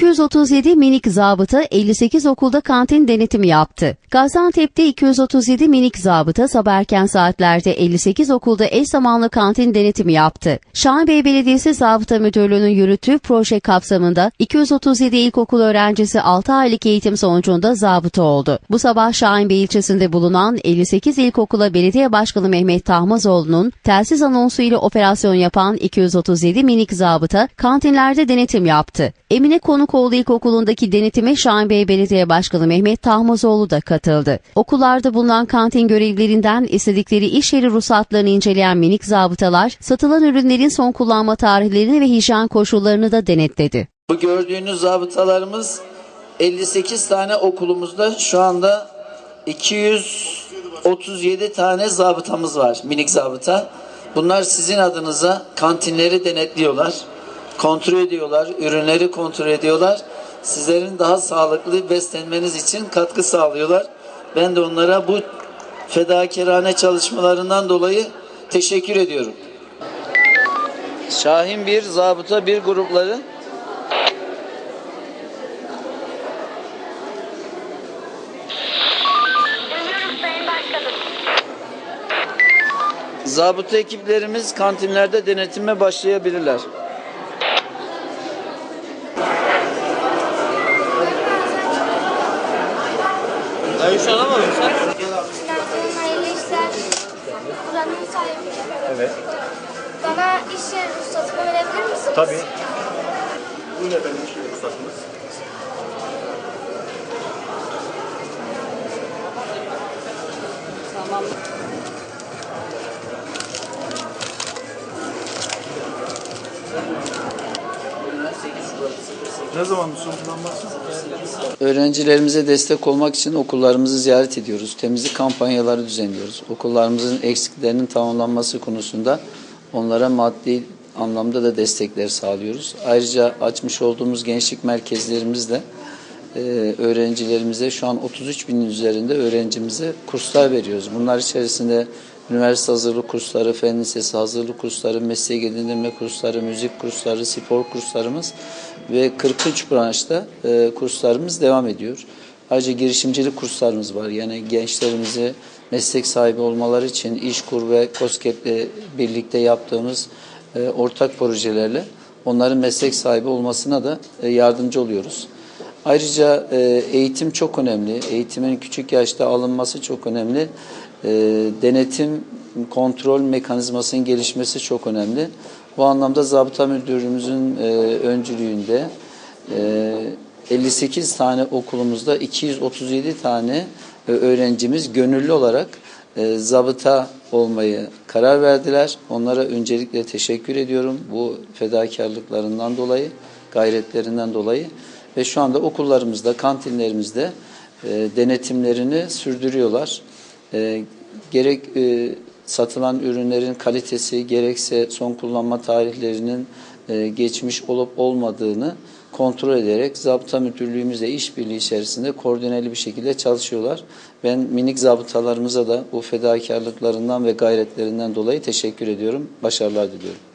237 minik zabıta 58 okulda kantin denetimi yaptı. Gaziantep'te 237 minik zabıta sabah erken saatlerde 58 okulda eş zamanlı kantin denetimi yaptı. Şahinbey Belediyesi Zabıta Müdürlüğü'nün yürüttüğü proje kapsamında 237 ilkokul öğrencisi 6 aylık eğitim sonucunda zabıta oldu. Bu sabah Şahinbey ilçesinde bulunan 58 ilkokula Belediye Başkanı Mehmet Tahmazoğlu'nun telsiz anonsu ile operasyon yapan 237 minik zabıta kantinlerde denetim yaptı. Emine Konukoğlu İlkokulu'ndaki denetime Şahinbey Belediye Başkanı Mehmet Tahmazoğlu da katıldı. Okullarda bulunan kantin görevlilerinden istedikleri iş yeri ruhsatlarını inceleyen minik zabıtalar, satılan ürünlerin son kullanma tarihlerini ve hijyen koşullarını da denetledi. Bu gördüğünüz zabıtalarımız 58 tane okulumuzda şu anda 237 tane zabıtamız var. Minik zabıta. Bunlar sizin adınıza kantinleri denetliyorlar. Kontrol ediyorlar. Ürünleri kontrol ediyorlar. Sizlerin daha sağlıklı beslenmeniz için katkı sağlıyorlar. Ben de onlara bu fedakarane çalışmalarından dolayı teşekkür ediyorum. Şahin bir zabıta bir grupları. Zabıta ekiplerimiz kantinlerde denetime başlayabilirler. Günaydın, hayırlı işler. Buranın sahibi. Evet. Bana iş yeri ruhsatımı verebilir misiniz? Tabii. Buyurun efendim şu ruhsatınız. Ne zaman son kullanması? Öğrencilerimize destek olmak için okullarımızı ziyaret ediyoruz. Temizlik kampanyaları düzenliyoruz. Okullarımızın eksiklerinin tamamlanması konusunda onlara maddi anlamda da destekler sağlıyoruz. Ayrıca açmış olduğumuz gençlik merkezlerimizde e, öğrencilerimize şu an 33 binin üzerinde öğrencimize kurslar veriyoruz. Bunlar içerisinde üniversite hazırlık kursları, fen lisesi hazırlık kursları, meslek edindirme kursları, müzik kursları, spor kurslarımız ve 43 branşta e, kurslarımız devam ediyor. Ayrıca girişimcilik kurslarımız var. Yani gençlerimizi meslek sahibi olmaları için İşkur ve KOSGEB'le birlikte yaptığımız e, ortak projelerle onların meslek sahibi olmasına da yardımcı oluyoruz. Ayrıca e, eğitim çok önemli. Eğitimin küçük yaşta alınması çok önemli. E, denetim, kontrol mekanizmasının gelişmesi çok önemli. Bu anlamda Zabıta Müdürlüğümüzün e, öncülüğünde e, 58 tane okulumuzda 237 tane öğrencimiz gönüllü olarak zabıta olmayı karar verdiler. Onlara öncelikle teşekkür ediyorum bu fedakarlıklarından dolayı, gayretlerinden dolayı. Ve şu anda okullarımızda, kantinlerimizde e, denetimlerini sürdürüyorlar. E, gerek e, satılan ürünlerin kalitesi, gerekse son kullanma tarihlerinin e, geçmiş olup olmadığını kontrol ederek zabıta müdürlüğümüzle işbirliği içerisinde koordineli bir şekilde çalışıyorlar. Ben minik zabıtalarımıza da bu fedakarlıklarından ve gayretlerinden dolayı teşekkür ediyorum. Başarılar diliyorum.